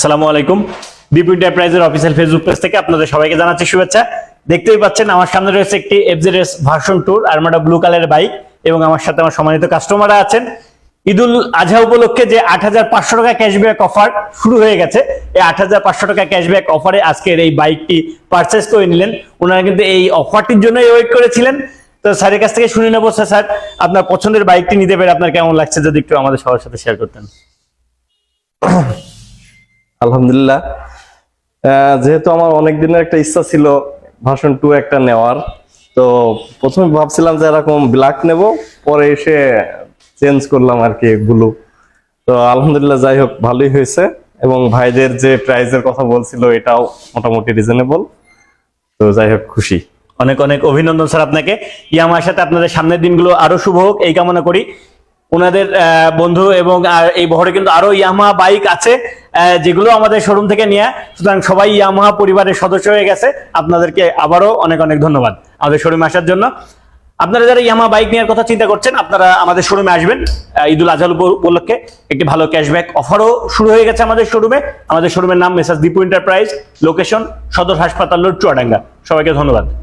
আসসালামু আলাইকুম। বিপি এন্টারপ্রাইজের অফিসিয়াল ফেসবুক পেজ থেকে আপনাদের সবাইকে জানাচ্ছি শুভেচ্ছা। দেখতেই পাচ্ছেন, আমার সামনে রয়েছে একটি এফজেডএস ভার্সন ট্যুর আর একটা ব্লু কালারের বাইক এবং আমার সাথে আমার সম্মানিত কাস্টমাররা আছেন। ঈদুল আজহা উপলক্ষে যে আট হাজার পাঁচশো টাকা ক্যাশব্যাক অফার শুরু হয়ে গেছে, এই আট হাজার পাঁচশো টাকা ক্যাশব্যাক অফারে আজকের এই বাইকটি পারচেস করে নিলেন। ওনারা কিন্তু এই অফারটির জন্যই ওয়েট করেছিলেন। তো স্যারের কাছ থেকে শুনে নেব, স্যার আপনার পছন্দের বাইকটি নিতে পেরে আপনার কেমন লাগছে, যদি একটু আমাদের সবার সাথে শেয়ার করতেন। আলহামদুলিল্লাহ। যেহেতু আমার অনেক দিনের একটা ইচ্ছা ছিল ভাষণ টু একটা নেওয়ার, তো প্রথমে ভাবছিলাম যে এরকম ব্ল্যাক নেব, পরে এসে চেঞ্জ করলাম আর কি ব্লু তো আলহামদুলিল্লাহ যাই হোক, ভালোই হয়েছে এবং ভাইদের যে প্রাইজের কথা বলছিল, এটাও মোটামুটি রিজনেবল তো যাই হোক, খুশি। অনেক অনেক অভিনন্দন স্যার আপনাকে। ইয়ামার সাথে আপনাদের সামনের দিনগুলো আরও শুভ হোক, এই কামনা করি। ওনাদের বন্ধু এবং এই বহরে কিন্তু আরও ইয়ামা বাইক আছে। যেগুলো আমাদের শোরুম থেকে নিয়ে সুতরাং সবাই ইয়ামাহা পরিবারের সদস্য হয়ে গেছে। আপনাদেরকে আবারও অনেক অনেক ধন্যবাদ আমাদের শোরুমে আসার জন্য। আপনারা যারা ইয়ামা বাইক নেওয়ার কথা চিন্তা করছেন, আপনারা আমাদের শোরুমে আসবেন। ঈদুল আজহাল উপ- উপলক্ষে একটি ভালো ক্যাশব্যাক অফারও শুরু হয়ে গেছে আমাদের শোরুমে আমাদের শোরুমের নাম মেসাজ দীপু এন্টারপ্রাইজ লোকেশন সদর হাসপাতাল রোড, চুয়াডাঙ্গা। সবাইকে ধন্যবাদ।